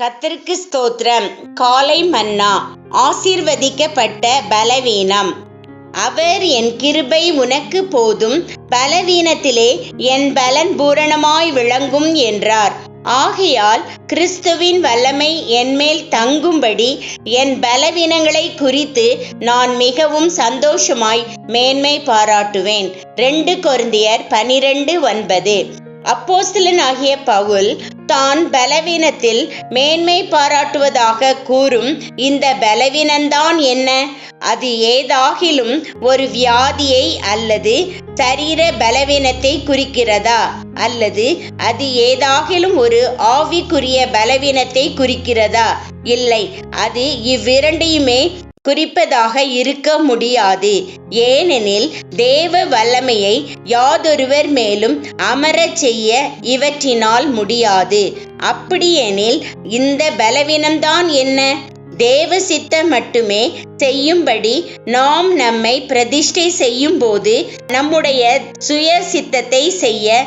கத்திற்கு ஸ்தோத்திரம். காலை மன்னா ஆசீர்வதிக்கப்பட்ட பலவீனம். அவர் என் கிருபை உனக்கு போதும் பலவீனத்திலே என் பலன் பூரணமாய் விளங்கும் என்றார். ஆகையால் கிறிஸ்துவின் வல்லமை என்மேல் தங்கும்படி என் பலவீனங்களை குறித்து நான் மிகவும் சந்தோஷமாய் மேன்மை பாராட்டுவேன். ரெண்டு கொருந்தியர் பனிரெண்டு ஒன்பது. அப்போஸ்தலனாகிய பவுல் தான் பலவீனத்தில் மேன்மை பாராட்டுவதாக கூறும் இந்த பலவீனம்தான் என்ன? அது ஏதாகிலும் ஒரு வியாதியை அல்லது சரீர பலவீனத்தை குறிக்கிறதா? அல்லது அது ஏதாகிலும் ஒரு ஆவிக்குரிய பலவீனத்தை குறிக்கிறதா? இல்லை அது இவ்விரண்டையுமே குறிப்பதாக இருக்க முடியாது. ஏனெனில் தேவ வல்லமையை யாதொருவர் மேலும் அமரச் செய்ய இவற்றினால் முடியாது. அப்படியெனில் இந்த பலவீனம்தான் என்ன? தேவ சித்தம் மட்டுமே செய்யும்படி நாம் நம்மை பிரதிஷ்டை செய்யும் போது நம்முடைய சுய சித்தத்தை செய்ய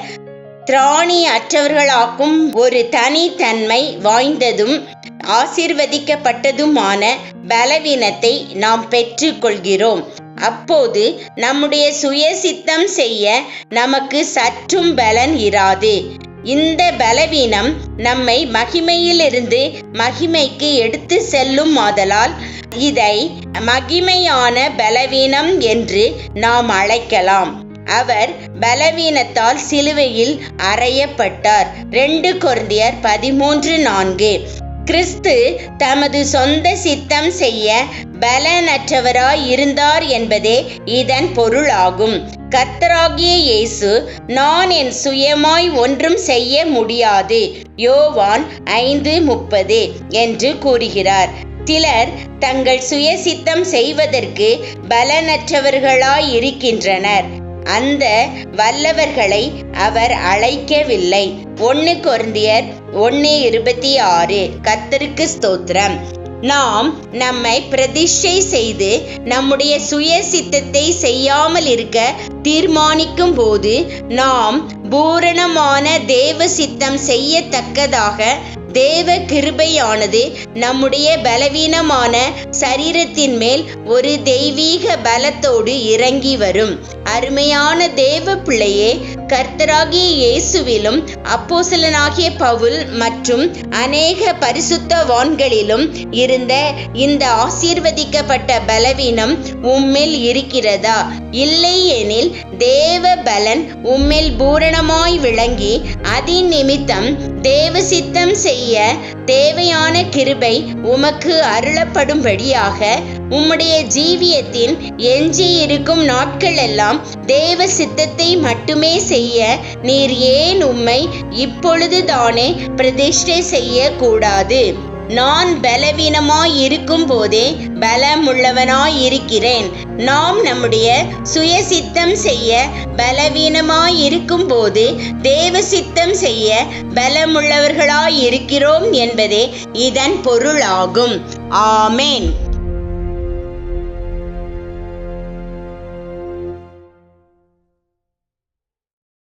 திராணி அற்றவர்களாக்கும் ஒரு தனித்தன்மை வாய்ந்ததும் ஆசிர்வதிக்கப்பட்டதுமான பலவீனத்தை நாம் பெற்றுக்கொள்கிறோம். அப்போது நம்முடைய சுயசித்தம் செய்ய நமக்கு சற்றும் பலன் இராது. இந்த பலவீனம் நம்மை மகிமையிலிருந்து மகிமைக்கு எடுத்து செல்லும் ஆதலால் இதை மகிமையான பலவீனம் என்று நாம் அழைக்கலாம். அவர் பலவீனத்தால் சிலுவையில் அறையப்பட்டார். ரெண்டு கொருந்தியர் பதிமூன்று நான்கு. கிறிஸ்து தமது சொந்த சித்தம் செய்ய பலனற்றவராய் இருந்தார் என்பதே இதன் பொருளாகும். கத்தராகிய இயேசு நான் என் சுயமாய் ஒன்றும் செய்ய முடியாது. யோவான் ஐந்து முப்பது என்று கூறுகிறார். சிலர் தங்கள் சுய சித்தம் செய்வதற்கு பலனற்றவர்களாய் இருக்கின்றனர் அந்த வல்லவர்களை அவர் அழைக்கவில்லை. ஒன்னு கொருந்தியர் ஒன்னு இருபத்தி ஆறு. கத்தருக்கு ஸ்தோத்திரம். நாம் நம்மை பிரதிஷ்டை செய்து நம்முடைய சுய சித்தத்தை செய்யாமல் இருக்க தீர்மானிக்கும் போது நாம் பூரணமான தேவ சித்தம் செய்யத்தக்கதாக தேவ கிருபையானது நம்முடைய பலவீனமான சரீரத்தின் மேல் ஒரு தெய்வீக பலத்தோடு இறங்கி வரும். அருமையான தேவ பிள்ளையே கர்த்தராகிய இயேசுவிலும் அப்போசலனாகிய பவுல் மற்றும் அநேக பரிசுத்தவான்களிலும் இருந்த இந்த ஆசீர்வதிக்கப்பட்ட பலவீனம் உம்மில் இருக்கிறதா? இல்லை எனில் தேவ பலன் உம்மில் பூரணமாய் விளங்கி அதின் நிமித்தம் தேவ சித்தம் செய்ய தேவையான கிருபை உமக்கு அருளப்படும்படியாக உம்முடைய ஜீவியத்தின் எஞ்சி இருக்கும் நாட்கள் எல்லாம் தேவ சித்தத்தை மட்டுமே செய்ய நீர் ஏன் உம்மை இப்பொழுது தானே பிரதிஷ்டை செய்ய கூடாது நான் பலவீனமாய் இருக்கும் போதே பலமுள்ளவனாய் இருக்கிறேன் நாம் நம்முடைய சுய சித்தம் செய்ய பலவீனமாய் இருக்கும் போது தேவ சித்தம் செய்ய பலமுள்ளவர்களாய் இருக்கிறோம் என்பதே இதன் பொருளாகும். ஆமேன்.